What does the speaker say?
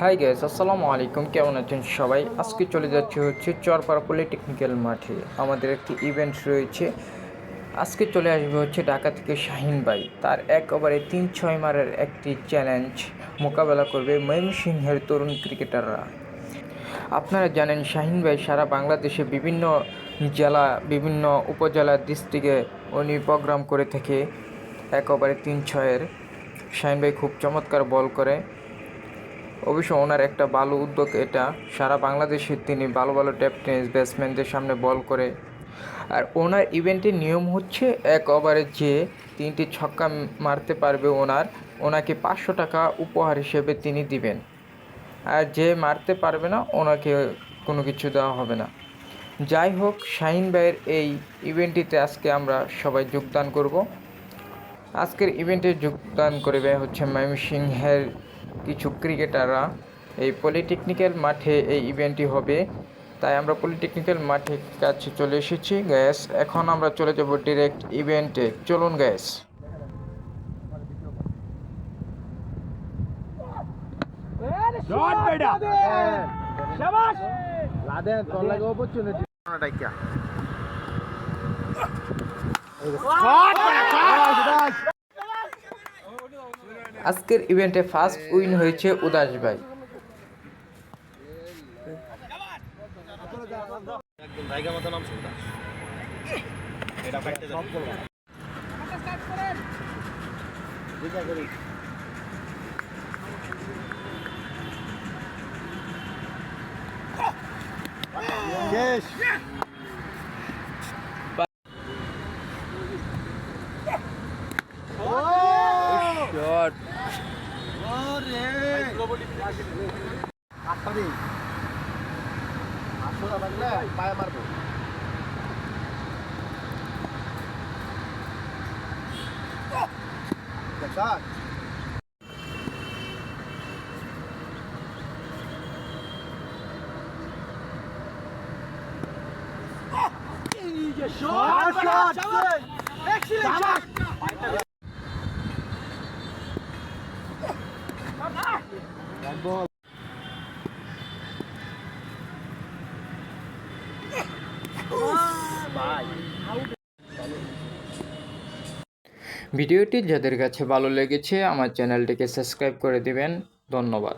High gas আসসালামু আলাইকুম। কেমন আছেন সবাই? আজকে চলে যাচ্ছে হচ্ছে চরপাড়া পলিটেকনিক্যাল মাঠে। আমাদের একটি ইভেন্ট রয়েছে। আজকে চলে আসবে হচ্ছে ঢাকা থেকে শাহিন ভাই। তার এক ওভারে তিন ছয় মারের একটি চ্যালেঞ্জ মোকাবেলা করবে ময়মনসিংহের তরুণ ক্রিকেটাররা। আপনারা জানেন, শাহিন ভাই সারা বাংলাদেশে বিভিন্ন জেলা, বিভিন্ন উপজেলা ডিস্ট্রিক্টে উনি প্রোগ্রাম করে থাকে। এক ওভারে তিন ছয়ের। শাহিন ভাই খুব চমৎকার বল করে। অবশ্য ওনার একটা ভালো উদ্যোগ এটা। সারা বাংলাদেশে তিনি ভালো ভালো ট্যাপ টেনিস ব্যাটসম্যানদের সামনে বল করে। আর ওনার ইভেন্টের নিয়ম হচ্ছে এক ওভারে যে তিনটি ছক্কা মারতে পারবে ওনার, ওনাকে পাঁচশো টাকা উপহার হিসেবে তিনি দিবেন। আর যে মারতে পারবে না, ওনাকে কোনো কিছু দেওয়া হবে না। যাই হোক, শাহিন ভাইয়ের এই ইভেন্টটিতে আজকে আমরা সবাই যোগদান করব। আজকের ইভেন্টে যোগদান করবে হচ্ছে ময়মনসিংহের কিছু ক্রিকেটাররা এই পলিটেকনিক্যাল মাঠে এই ইভেন্টটি হবে। তাই আমরা পলিটেকনিক্যাল মাঠে কাছে চলে এসেছি। গ্যাস এখন আমরা চলে যাব ডিরেক্ট ইভেন্টে। চলুন গ্যাস। শট বেটা। শাবাশ লাদেন তোর লাগে অপরচুনিটি আজকের ইভেন্টে ফার্স্ট উইন হয়েছে উদাস ভাই। শট শট এক্সিলেন্ট শট ভিডিওটি যাদের কাছে ভালো লেগেছে আমার চ্যানেলটিকে সাবস্ক্রাইব করে দিবেন। ধন্যবাদ।